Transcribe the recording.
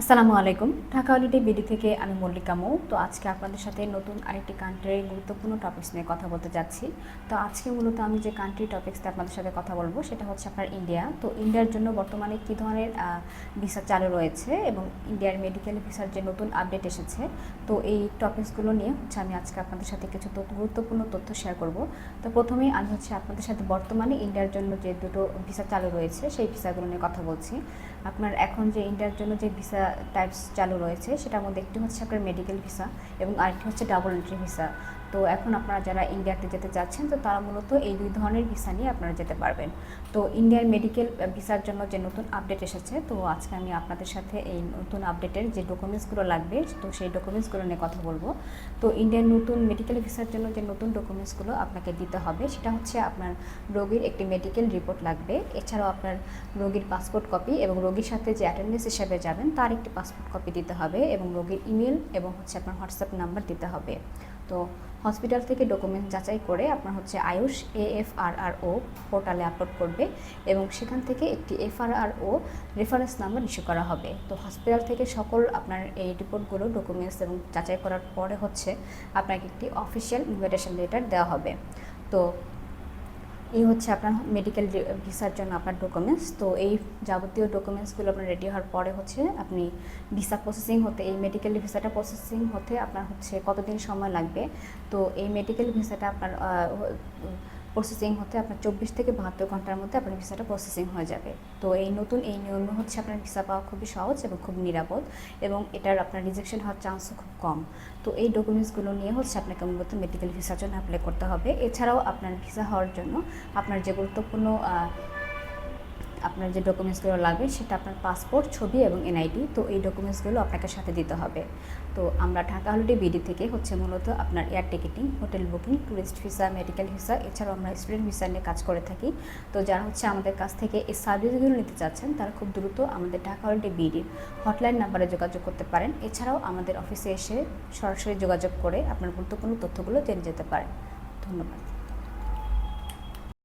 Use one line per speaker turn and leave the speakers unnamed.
আসসালামু আলাইকুম। Dhaka holiday BD থেকে আমি মল্লিকা মৌ। তো আজকে আপনাদের সাথে নতুন আরেকটি কান্ট্রির গুরুত্বপূর্ণ টপিকস নিয়ে কথা বলতে যাচ্ছি। তো আজকে মূলত আমি যে কান্ট্রি টপিক্সটা আপনাদের সাথে কথা বলব, সেটা হচ্ছে আপনার ইন্ডিয়া তো ইন্ডিয়ার জন্য বর্তমানে কী ধরনের ভিসা চালু রয়েছে এবং ইন্ডিয়ার মেডিকেল ভিসার যে নতুন আপডেট এসেছে, তো এই টপিকসগুলো নিয়ে হচ্ছে আমি আজকে আপনাদের সাথে কিছু গুরুত্বপূর্ণ তথ্য শেয়ার করব। তো প্রথমেই আমি হচ্ছে আপনাদের সাথে বর্তমানে ইন্ডিয়ার জন্য যে দুটো ভিসা চালু রয়েছে, সেই ভিসাগুলো নিয়ে কথা বলছি। আপনার এখন যে ইন্ডিয়ার জন্য যে ভিসা টাইপস চালু রয়েছে। সেটার মধ্যে একটি হচ্ছে আপনার মেডিকেল ভিসা এবং আরেকটি হচ্ছে ডাবল এন্ট্রি ভিসা তো এখন আপনারা যারা ইন্ডিয়াতে যেতে চাচ্ছেন, তো তারা মূলত এই দুই ধরনের ভিসা নিয়ে আপনারা যেতে পারবেন। তো ইন্ডিয়ার মেডিকেল ভিসার জন্য যে নতুন আপডেট এসেছে, তো আজকে আমি আপনাদের সাথে এই নতুন আপডেটের যে ডকুমেন্টসগুলো লাগবে, তো সেই ডকুমেন্টসগুলো নিয়ে কথা বলব। তো ইন্ডিয়ার নতুন মেডিকেল ভিসার জন্য যে নতুন ডকুমেন্টসগুলো আপনাকে দিতে হবে, সেটা হচ্ছে আপনার রোগীর একটি মেডিকেল রিপোর্ট লাগবে। এছাড়াও আপনার রোগীর পাসপোর্ট কপি এবং রোগীর সাথে যে অ্যাটেন্ডেন্স হিসেবে যাবেন, তার একটি পাসপোর্ট কপি দিতে হবে এবং রোগীর ইমেল এবং হচ্ছে আপনার হোয়াটসঅ্যাপ নাম্বার দিতে হবে। তো হসপিটাল থেকে ডকুমেন্ট যাচাই করে আপনার হচ্ছে আয়ুষ এএফআরআরও পোর্টালে আপলোড করবে এবং সেখান থেকে একটি এফআরআরও রেফারেন্স নাম্বার ইস্যু করা হবে। তো হসপিটাল থেকে সকল আপনার এই রিপোর্টগুলো ডকুমেন্টস এবং যাচাই করার পরে হচ্ছে আপনাকে একটি অফিসিয়াল ইনভিটেশন লেটার দেওয়া হবে। তো এই হচ্ছে আপনার মেডিকেল ভিসার জন্য আপনার ডকুমেন্টস তো এই যাবতীয় ডকুমেন্টসগুলো আপনার রেডি হওয়ার পরে হচ্ছে আপনি ভিসা প্রসেসিং হতে, এই মেডিকেল ভিসাটা প্রসেসিং হতে আপনার হচ্ছে কতদিন সময় লাগবে? তো এই মেডিকেল ভিসাটা আপনার প্রসেসিং হতে আপনার চব্বিশ থেকে বাহাত্তর ঘণ্টার মধ্যে আপনার ভিসাটা প্রসেসিং হয়ে যাবে। তো এই নতুন, এই নিয়মে হচ্ছে আপনার ভিসা পাওয়া খুবই সহজ এবং খুব নিরাপদ এবং এটার আপনার রিজেকশন হওয়ার চান্সও খুব কম। তো এই ডকুমেন্টসগুলো নিয়ে হচ্ছে আপনাকে মূলত মেডিকেল ভিসার জন্য অ্যাপ্লাই করতে হবে। এছাড়াও আপনার ভিসা হওয়ার জন্য আপনার যে গুরুত্বপূর্ণ আপনার যে ডকুমেন্টসগুলো লাগবে, সেটা আপনার পাসপোর্ট ছবি এবং এনআইডি তো এই ডকুমেন্টসগুলো আপনাকে সাথে দিতে হবে। তো আমরা ঢাকা হলিডে বিডি থেকে হচ্ছে মূলত আপনার air ticketing hotel booking tourist visa medical visa এছাড়াও আমরা স্টুডেন্ট ভিসা নিয়ে কাজ করে থাকি। তো যারা হচ্ছে আমাদের কাছ থেকে এই সার্ভিসগুলো নিতে চাচ্ছেন, তারা খুব দ্রুত আমাদের ঢাকা হলিডে বিডির হটলাইন নাম্বারে যোগাযোগ করতে পারেন। এছাড়াও আমাদের অফিসে এসে সরাসরি যোগাযোগ করে আপনার গুরুত্বপূর্ণ তথ্যগুলো জেনে যেতে পারেন। ধন্যবাদ।